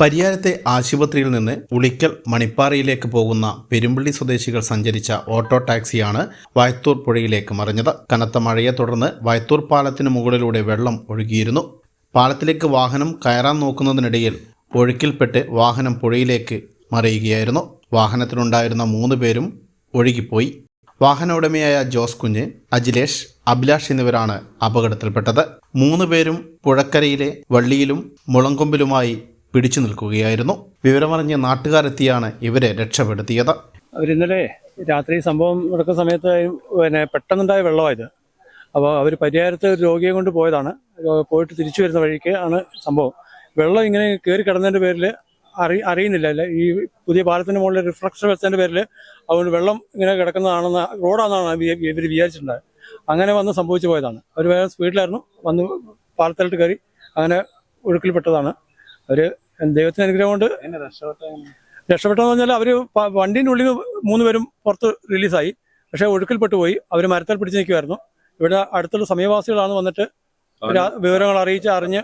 പരിയാരത്തെ ആശുപത്രിയിൽ നിന്ന് ഉളിക്കൽ മണിപ്പാറയിലേക്ക് പോകുന്ന പെരുമ്പള്ളി സ്വദേശികൾ സഞ്ചരിച്ച ഓട്ടോ ടാക്സിയാണ് വയത്തൂർ പുഴയിലേക്ക് മറിഞ്ഞത്. കനത്ത മഴയെ തുടർന്ന് വയത്തൂർ പാലത്തിന് മുകളിലൂടെ വെള്ളം ഒഴുകിയിരുന്നു. പാലത്തിലേക്ക് വാഹനം കയറാൻ നോക്കുന്നതിനിടയിൽ ഒഴുക്കിൽപ്പെട്ട് വാഹനം പുഴയിലേക്ക് മറിയുകയായിരുന്നു. വാഹനത്തിലുണ്ടായിരുന്ന മൂന്ന് പേരും ഒഴുകിപ്പോയി. വാഹന ഉടമയായ ജോസ് കുഞ്ഞ് അജിലേഷ് അഭിലാഷ് എന്നിവരാണ് അപകടത്തിൽപ്പെട്ടത്. മൂന്ന് പേരും പുഴക്കരയിലെ വള്ളിയിലും മുളങ്കൊമ്പിലുമായി പിടിച്ചു നിൽക്കുകയായിരുന്നു. വിവരമറിഞ്ഞ് നാട്ടുകാരെത്തിയാണ് ഇവരെ രക്ഷപ്പെടുത്തിയത്. അവരിന്നലെ രാത്രി സംഭവം നടക്കുന്ന സമയത്ത് പിന്നെ പെട്ടെന്നുണ്ടായ വെള്ളമായത്. അപ്പോൾ അവർ പരിഹാരത്ത് ഒരു രോഗിയെ കൊണ്ട് പോയതാണ്. പോയിട്ട് തിരിച്ചു വരുന്ന വഴിക്ക് ആണ് സംഭവം. വെള്ളം ഇങ്ങനെ കയറി കിടന്നതിന്റെ പേരിൽ അറി അറിയുന്നില്ല. അല്ല ഈ പുതിയ പാലത്തിന് മുകളിൽ റിഫ്ലക്ഷൻ വെച്ചതിന്റെ പേരിൽ അതുകൊണ്ട് വെള്ളം ഇങ്ങനെ കിടക്കുന്നതാണെന്ന് റോഡാണെന്നാണ് ഇവർ വിചാരിച്ചിട്ടുണ്ടായത്. അങ്ങനെ വന്ന് സംഭവിച്ചു പോയതാണ്. അവർ വേറെ സ്പീഡിലായിരുന്നു. വന്ന് പാലത്തിലോട്ട് കയറി അങ്ങനെ ഒഴുക്കിൽപ്പെട്ടതാണ്. അവർ ദൈവത്തിന് അനുഗ്രഹം കൊണ്ട്? രക്ഷപ്പെട്ടെന്ന് പറഞ്ഞാൽ അവർ വണ്ടീന്റെ ഉള്ളിൽ മൂന്ന് പേരും പുറത്ത് റിലീസായി പക്ഷേ ഒഴുക്കിൽപ്പെട്ടു പോയി. അവർ മരത്തിൽ പിടിച്ചു നിൽക്കുമായിരുന്നു ഇവിടെ അടുത്തുള്ള സമയവാസികളാണ് വന്നിട്ട് വിവരങ്ങൾ അറിയിച്ച് അറിഞ്ഞ്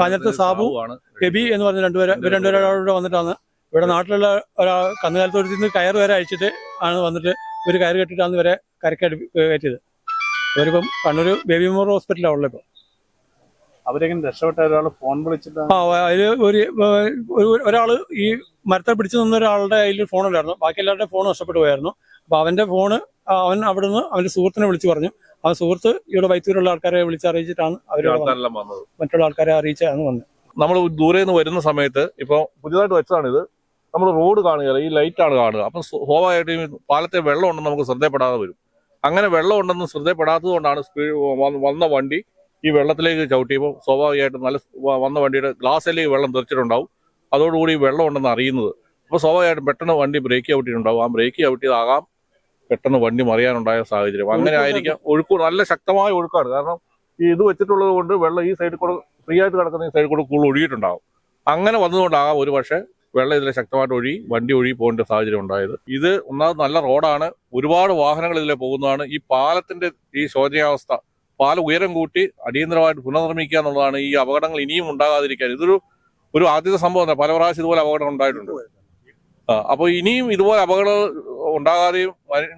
കാഞ്ഞിരത്ത് സാബു ബെബി എന്ന് പറഞ്ഞ രണ്ടുപേരെ. ഇവർ രണ്ടുപേരോട് വന്നിട്ടാണ്. ഇവിടെ നാട്ടിലുള്ള ഒരാ കന്നുകാലത്തോടത്തിൽ നിന്ന് കയർ വരെ അയച്ചിട്ട് ആണ് വന്നിട്ട് ഇവർ കയർ കെട്ടിട്ടാണ് ഇവരെ കരക്കടി കയറ്റിയത്. ഇവരിപ്പം കണ്ണൂർ ബേബി മെമ്മോറിയൽ ഹോസ്പിറ്റലാണ് ഉള്ളത് ഇപ്പോൾ അവരെങ്ങനെ രക്ഷപ്പെട്ട ഒരാൾ ഫോൺ വിളിച്ചിട്ട് ആ അതിൽ ഒരു ഒരു- ഒരാൾ ഈ മരത്തെ പിടിച്ചു നിന്ന ഒരാളുടെ അതിൽ ഫോൺ ഉണ്ടായിരുന്നു ബാക്കി എല്ലാവരുടെയും ഫോൺ നഷ്ടപ്പെട്ടു പോയായിരുന്നു. അപ്പൊ അവന്റെ ഫോണ് അവൻ അവിടുന്ന് അവന്റെ സുഹൃത്തിനെ വിളിച്ചു പറഞ്ഞു. ആ സുഹൃത്ത് ഇവിടെ വൈത്തൂരുള്ള ആൾക്കാരെ വിളിച്ചറിയിച്ചിട്ടാണ് അവർ വന്നത്. മറ്റുള്ള ആൾക്കാരെ അറിയിച്ചാണ് വന്നത്. നമ്മൾ ദൂരെ നിന്ന് വരുന്ന സമയത്ത് ഇപ്പൊ പുതിയതായിട്ട് വെച്ചതാണ് ഇത് നമ്മൾ റോഡ് കാണുക ഈ ലൈറ്റാണ് ആണ് കാണുക. അപ്പം സ്വാഭാവികമായിട്ടും ഈ പാലത്തെ വെള്ളം ഉണ്ടെന്ന് നമുക്ക് ശ്രദ്ധപ്പെടാതെ വരും. അങ്ങനെ വെള്ളം ഉണ്ടെന്ന് ശ്രദ്ധപ്പെടാത്തത് കൊണ്ടാണ് സ്പീഡ് വന്ന വണ്ടി ഈ വെള്ളത്തിലേക്ക് ചവിട്ടിയപ്പോൾ സ്വാഭാവികമായിട്ടും നല്ല വന്ന വണ്ടിയുടെ ഗ്ലാസ്സിലേക്ക് വെള്ളം തെറിച്ചിട്ടുണ്ടാവും. അതോടുകൂടി വെള്ളം ഉണ്ടെന്ന് അറിയുന്നത്. അപ്പോൾ സ്വാഭാവികമായിട്ടും പെട്ടെന്ന് വണ്ടി ബ്രേക്ക് ചവിട്ടിയിട്ടുണ്ടാവും. ആ ബ്രേക്ക് ചവിട്ടിയതാകാം പെട്ടെന്ന് വണ്ടി മറിയാനുണ്ടായ സാഹചര്യം. അങ്ങനെ ആയിരിക്കാം. ഒഴുക്ക് നല്ല ശക്തമായ ഒഴുക്കാണ്. കാരണം ഈ ഇത് വെച്ചിട്ടുള്ളത് കൊണ്ട് വെള്ളം ഈ സൈഡിൽ കൂടെ ഫ്രീ ആയിട്ട് കിടക്കുന്ന ഈ സൈഡിൽ കൂടെ കൂടുതൽ ഒഴുകിയിട്ടുണ്ടാവും. അങ്ങനെ വന്നതുകൊണ്ടാകാം ഒരു പക്ഷേ വെള്ളം ഇതിൽ ശക്തമായിട്ട് ഒഴുകി വണ്ടി ഒഴുകി പോകേണ്ട സാഹചര്യം ഉണ്ടായത്. ഇത് ഒന്നാമത് നല്ല റോഡാണ് ഒരുപാട് വാഹനങ്ങൾ ഇതിലെ പോകുന്നതാണ്. ഈ പാലത്തിന്റെ ഈ ശോചനീയാവസ്ഥ പാലം ഉയരം കൂട്ടി അടിയന്തരമായിട്ട് പുനർനിർമ്മിക്കുക എന്നുള്ളതാണ് ഈ അപകടങ്ങൾ ഇനിയും ഉണ്ടാകാതിരിക്കാൻ. ഇതൊരു ഒരു ആദ്യത്തെ സംഭവം തന്നെ. പല പ്രാവശ്യം ഇതുപോലെ അപകടം ഉണ്ടായിട്ടുണ്ട്. അപ്പൊ അപ്പോൾ ഇനിയും ഇതുപോലെ അപകടങ്ങൾ ഉണ്ടാകാതെയും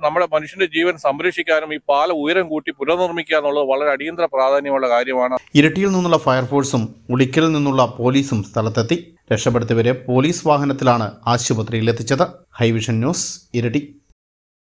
നമ്മുടെ മനുഷ്യന്റെ ജീവൻ സംരക്ഷിക്കാനും ഈ പാല ഉയരം കൂട്ടി പുനർനിർമ്മിക്കുക എന്നുള്ളത് വളരെ അടിയന്തര പ്രാധാന്യമുള്ള കാര്യമാണ്. ഇരട്ടിയിൽ നിന്നുള്ള ഫയർഫോഴ്സും ഉളിക്കലിൽ നിന്നുള്ള പോലീസും സ്ഥലത്തെത്തി. രക്ഷപ്പെടുത്തിയവരെ പോലീസ് വാഹനത്തിലാണ് ആശുപത്രിയിൽ എത്തിച്ചത് ഹൈവിഷൻ ന്യൂസ് ഇരട്ടി.